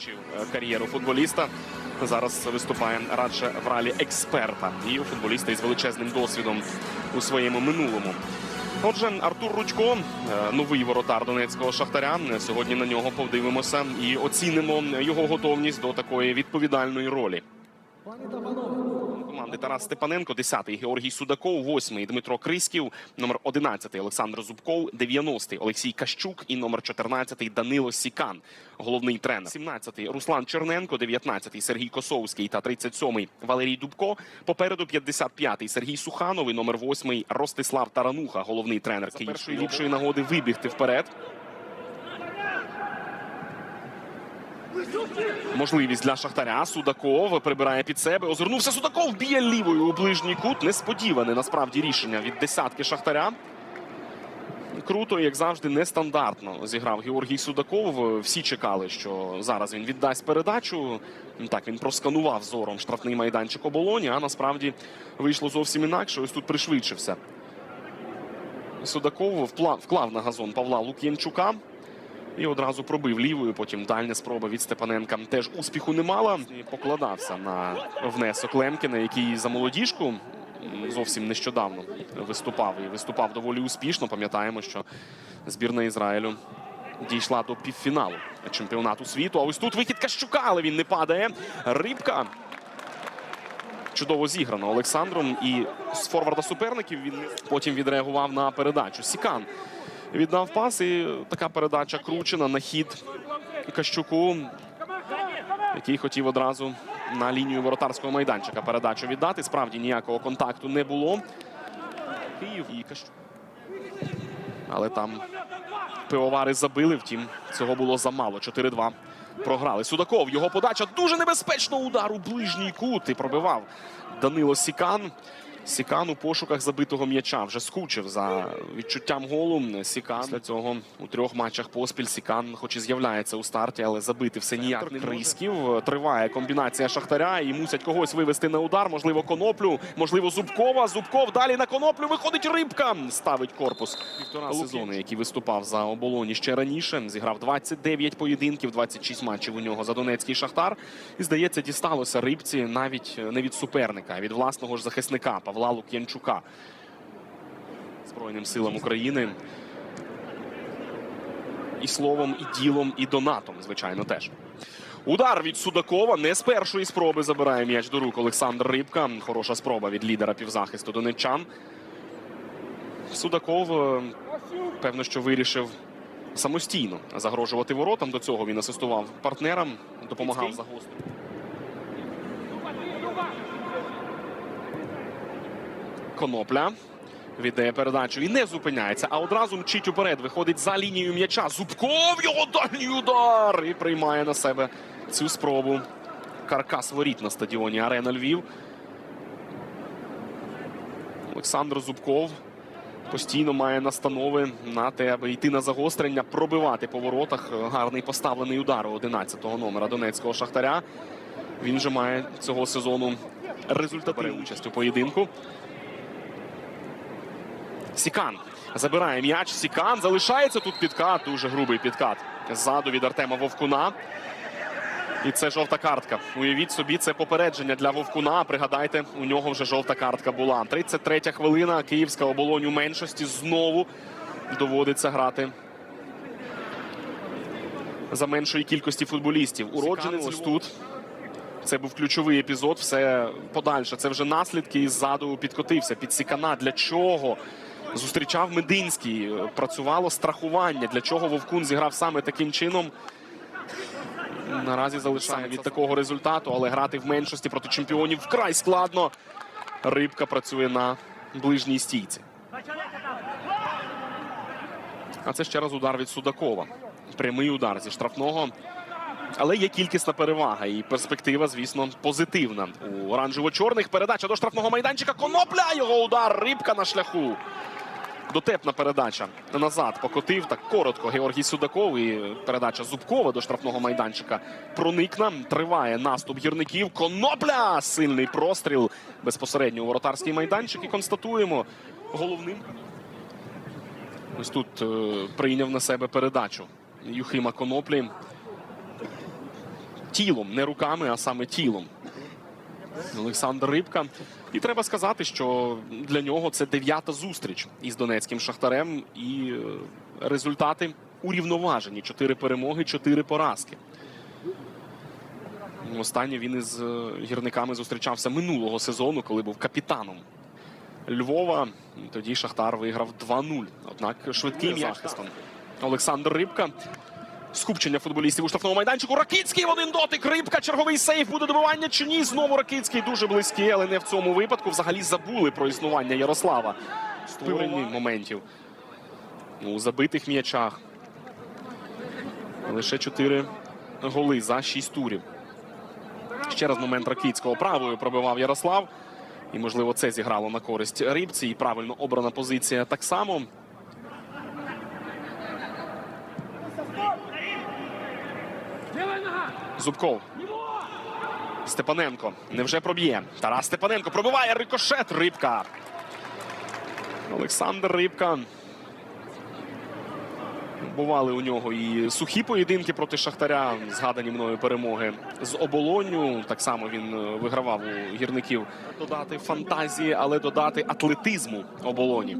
закінчив е, кар'єру футболіста. Зараз виступає радше в ралі експерта і футболіста із величезним досвідом у своєму минулому. Отже, Артур Рудько, е, новий воротар донецького шахтаря. Сьогодні на нього подивимося і оцінимо його готовність до такої відповідальної ролі. Команди Тарас Степаненко, 10-й Георгій Судаков, 8-й Дмитро Криськів, номер 11-й Олександр Зубков, 90-й Олексій Кащук і номер 14-й Данило Сікан, головний тренер. 17-й Руслан Черненко, 19-й Сергій Косовський та 37-й Валерій Дубко. Попереду 55-й Сергій Суханов і номер 8-й Ростислав Тарануха, головний тренер. За першої ліпшої нагоди вибігти вперед. Можливість для Шахтаря. Судаков прибирає під себе. Озирнувся Судаков. Б'є лівою у ближній кут. Несподіване насправді рішення від десятки Шахтаря. Круто, як завжди, нестандартно зіграв Георгій Судаков. Всі чекали, що зараз він віддасть передачу. Так, він просканував зором штрафний майданчик оболоні, а насправді вийшло зовсім інакше. Ось тут пришвидшився. Судаков вклав на газон Павла Лук'янчука. І одразу пробив лівою. Потім дальня спроба від Степаненка теж успіху не мала. Покладався на внесок Лемкіна, який за молодіжку зовсім нещодавно виступав і виступав доволі успішно. Пам'ятаємо, що збірна Ізраїлю дійшла до півфіналу чемпіонату світу. А ось тут вихід Кащука, але він не падає. Рибка. Чудово зіграно Олександром. І з форварда суперників він потім відреагував на передачу. Сікан віддав пас, і така передача кручена на хід Кащуку, який хотів одразу на лінію воротарського майданчика передачу віддати. Справді ніякого контакту не було. Київ і Кащук. Але там пивовари забили. Втім, цього було замало. 4-2 програли. Судаков. Його подача дуже небезпечно. Удар у ближній кут і пробивав Данило Сікан. Сікан у пошуках забитого м'яча вже скучив за відчуттям голу. Сікан після цього у трьох матчах поспіль Сікан, хоч і з'являється у старті, але забити все ніяк не Крисків. Триває комбінація Шахтаря і мусять когось вивести на удар. Можливо, коноплю, можливо, Зубкова. Зубков далі на коноплю виходить рибка. Ставить корпус. Півтора сезони, який виступав за оболоні ще раніше. Зіграв 29 поєдинків, 26 матчів у нього за Донецький Шахтар. І здається, дісталося рибці навіть не від суперника, а від власного ж захисника Павла Лук'янчука. Збройним силам України. І словом, і ділом, і донатом, звичайно, теж. Удар від Судакова не з першої спроби забирає м'яч до рук Олександр Рибка. Хороша спроба від лідера півзахисту донеччан. Судаков, е, певно, що вирішив самостійно загрожувати воротам. До цього він асистував партнерам, допомагав загострити. Конопля віддає передачу і не зупиняється, а одразу мчить уперед. Виходить за лінією м'яча. Зубков його дальній удар і приймає на себе цю спробу. Каркас воріт на стадіоні Арена Львів. Олександр Зубков постійно має настанови на те, аби йти на загострення, пробивати по воротах. Гарний поставлений удар у 11-го номера Донецького Шахтаря. Він же має цього сезону результативну участь у поєдинку. Сікан забирає м'яч. Сікан залишається тут підкат. Дуже грубий підкат. Ззаду від Артема Вовкуна. І це жовта картка. Уявіть собі, це попередження для Вовкуна. Пригадайте, у нього вже жовта картка була. 33 хвилина. Київська оболонь у меншості знову доводиться грати. За меншої кількості футболістів. Уродженець ось тут. Це був ключовий епізод. Все подальше. Це вже наслідки. І ззаду підкотився під Сікана. Для чого? Зустрічав Мединський. Працювало страхування. Для чого Вовкун зіграв саме таким чином? Наразі залишає від такого результату, але грати в меншості проти чемпіонів вкрай складно. Рибка працює на ближній стійці. А це ще раз удар від Судакова. Прямий удар зі штрафного. Але є кількісна перевага і перспектива, звісно, позитивна. У оранжево-чорних передача до штрафного майданчика. Конопля його удар. Рибка на шляху. Дотепна передача назад покотив так коротко Георгій Судаков і передача Зубкова до штрафного майданчика проникна. Триває наступ гірників. Конопля! Сильний простріл безпосередньо у воротарський майданчик. І констатуємо головним. Ось тут е, прийняв на себе передачу Юхима Коноплі. тілом, не руками, а саме тілом. Олександр Рибка. І треба сказати, що для нього це дев'ята зустріч із донецьким шахтарем, і е, результати урівноважені: чотири перемоги, чотири поразки. Останнє він із е, гірниками зустрічався минулого сезону, коли був капітаном Львова. Тоді Шахтар виграв 2-0. Однак швидким захистом. Олександр Рибка. Скупчення футболістів у штрафному майданчику. Ракицький в один дотик. Рибка. Черговий сейф. Буде добивання чи ні? Знову Ракицький дуже близький, але не в цьому випадку. Взагалі забули про існування Ярослава. Створені моментів у забитих м'ячах. Лише 4 голи за 6 турів. Ще раз момент Ракицького правою пробивав Ярослав. І, можливо, це зіграло на користь рибці. І правильно обрана позиція так само. Зубков. Степаненко. Невже проб'є? Тарас Степаненко пробиває рикошет. Рибка. Олександр Рибка. Бували у нього і сухі поєдинки проти Шахтаря, згадані мною перемоги з оболонню. Так само він е, вигравав у гірників. Додати фантазії, але додати атлетизму оболоні.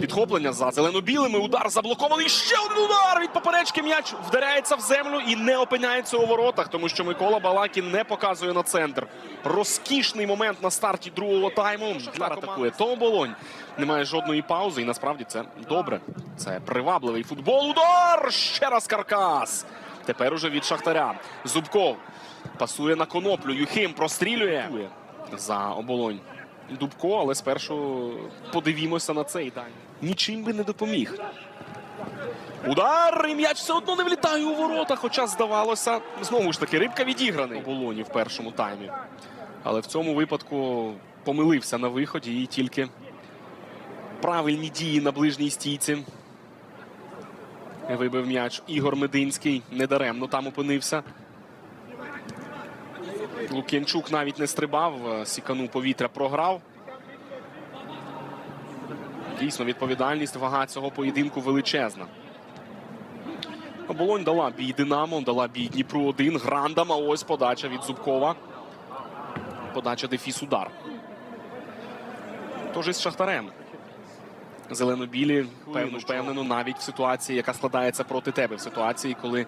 Підхоплення за зелено-білими. Удар заблокований. Ще один удар від поперечки. М'яч вдаряється в землю і не опиняється у воротах, тому що Микола Балакін не показує на центр. Розкішний момент на старті другого тайму. Шахтар атакує. То оболонь. Немає жодної паузи, і насправді це добре. Це привабливий футбол. Удар! Ще раз каркас. Тепер уже від Шахтаря. Зубков пасує на коноплю. Юхим прострілює за оболонь. Дубко, але спершу подивімося на цей дань. Нічим би не допоміг. Удар! І м'яч все одно не влітає у ворота, хоча здавалося, знову ж таки, рибка відіграний у болоні в першому таймі. Але в цьому випадку помилився на виході і тільки правильні дії на ближній стійці. Вибив м'яч Ігор Мединський. Недаремно там опинився. Лук'янчук навіть не стрибав, сікану повітря програв. Дійсно, відповідальність, вага цього поєдинку величезна. Оболонь дала бій Динамо, дала бій Дніпру 1 Грандам. А ось подача від Зубкова. Подача дефіс удар. Тож із Шахтарем. Зелено-білі певно впевнено навіть в ситуації, яка складається проти тебе. В ситуації, коли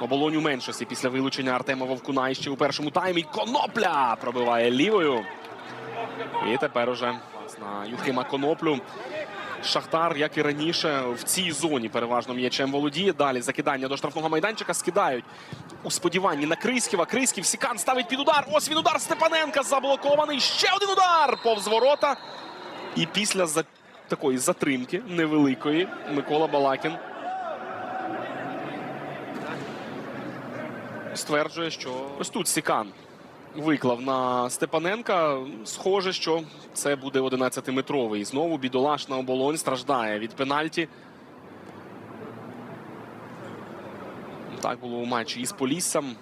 Оболонь у меншості після вилучення Артема Вовкуна і ще у першому таймі. Конопля пробиває лівою. І тепер уже на Юхима Коноплю. Шахтар, як і раніше, в цій зоні переважно м'ячем володіє. Далі закидання до штрафного майданчика скидають у сподіванні на Криськіва. Криськів Сікан ставить під удар. Ось він удар Степаненка заблокований. Ще один удар повз ворота. І після за... такої затримки невеликої Микола Балакін стверджує, що ось тут Сікан виклав на Степаненка. Схоже, що це буде 11-метровий. Знову бідолашна оболонь страждає від пенальті. Так було у матчі із Поліссям.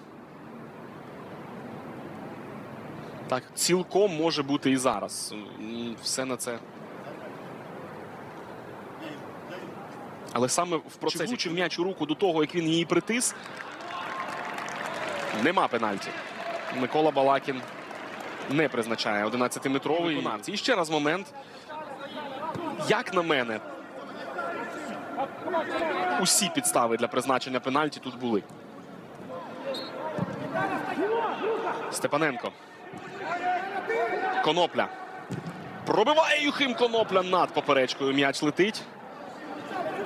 Так, цілком може бути і зараз. Все на це. Але саме в процесі влучив м'яч у руку до того, як він її притис. Нема пенальті. Микола Балакін не призначає 11-метровий виконавці. І ще раз момент. Як на мене, усі підстави для призначення пенальті тут були. Степаненко. Конопля. Пробиває Юхим Конопля над поперечкою. М'яч летить.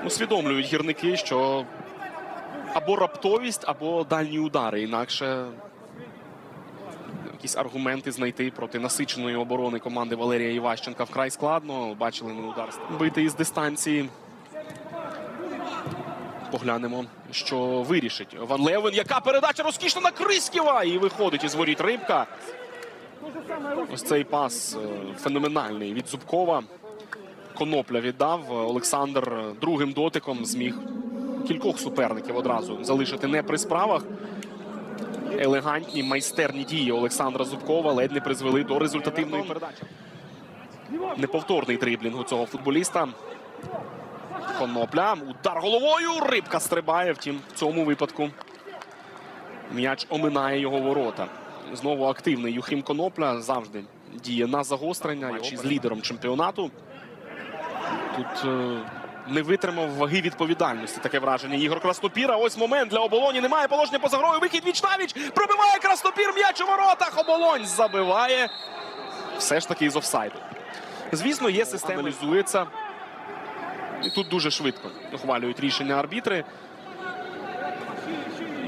Усвідомлюють гірники, що або раптовість, або дальні удари. Інакше якісь аргументи знайти проти насиченої оборони команди Валерія Іващенка вкрай складно. Бачили ми удар бити із дистанції. Поглянемо, що вирішить Ван Левен. Яка передача розкішна на Криськіва! І виходить із воріт рибка. Ось цей пас е, феноменальний від Зубкова. Конопля віддав. Олександр другим дотиком зміг кількох суперників одразу залишити не при справах. Елегантні майстерні дії Олександра Зубкова ледь не призвели до результативної передачі. Неповторний дриблінг у цього футболіста. Конопля. Удар головою. Рибка стрибає. Втім, в цьому випадку М'яч оминає його ворота. Знову активний Юхим Конопля завжди діє на загострення. Матчі з лідером чемпіонату. Тут е, не витримав ваги відповідальності. Таке враження. Ігор Краснопіра. Ось момент для оболоні. Немає положення поза грою. Вихід віч навіч. Пробиває Краснопір. М'яч у воротах. Оболонь забиває. Все ж таки із офсайду. Звісно, є система. Аналізується. І тут дуже швидко ухвалюють рішення арбітри.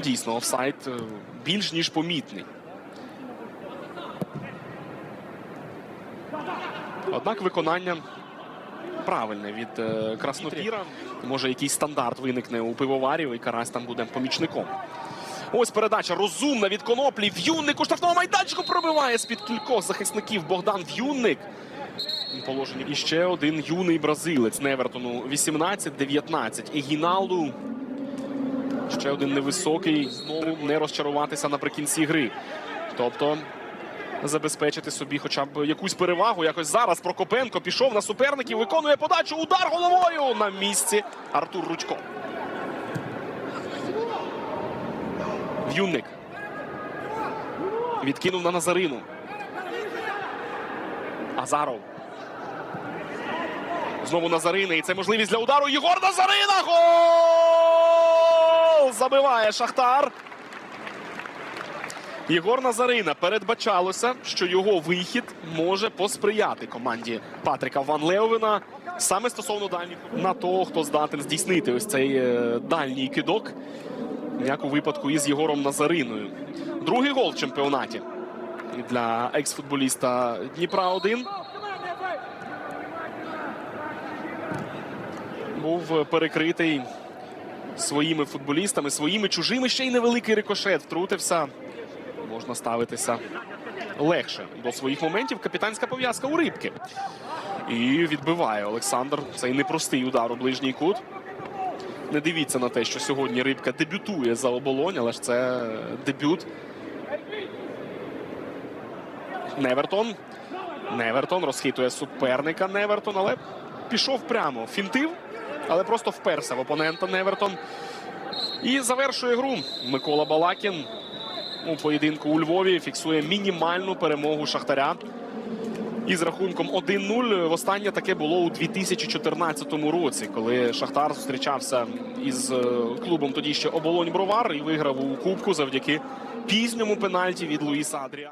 Дійсно, офсайд е, більш ніж помітний. Однак виконання правильне від е, Краснопіра. Може, якийсь стандарт виникне у пивоварів, і Карась там буде помічником. Ось передача розумна від коноплі. В'юнник у штрафному майданчику пробиває з-під кількох захисників Богдан В'юнник. Положення. І ще один юний бразилець Невертону 18-19. Егіналду. Ще один невисокий. Знову не розчаруватися наприкінці гри. Тобто забезпечити собі хоча б якусь перевагу. Якось зараз Прокопенко пішов на суперників, виконує подачу. Удар головою на місці. Артур Ручко. В'юнник. Відкинув на Назарину. Азаров. Знову Назарина. І це можливість для удару. Єгор Назарина! Гол! Забиває Шахтар. Єгор Назарина передбачалося, що його вихід може посприяти команді Патріка Ван Леовина саме стосовно дальніх на того, хто здатен здійснити ось цей е, дальній кидок, як у випадку із Єгором Назариною. Другий гол в чемпіонаті для екс-футболіста Дніпра 1 був перекритий своїми футболістами, своїми чужими. Ще й невеликий рикошет втрутився. Можна ставитися легше до своїх моментів. Капітанська пов'язка у рибки. І відбиває Олександр цей непростий удар у ближній кут. Не дивіться на те, що сьогодні рибка дебютує за оболонь, але ж це дебют. Невертон. Невертон розхитує суперника Невертон, але пішов прямо. Фінтив, але просто вперся в опонента Невертон. І завершує гру Микола Балакін у поєдинку у Львові. Фіксує мінімальну перемогу Шахтаря. Із рахунком 1-0. Востаннє таке було у 2014 році, коли Шахтар зустрічався із е, клубом тоді ще Оболонь Бровар і виграв у Кубку завдяки пізньому пенальті від Луїса Адріа.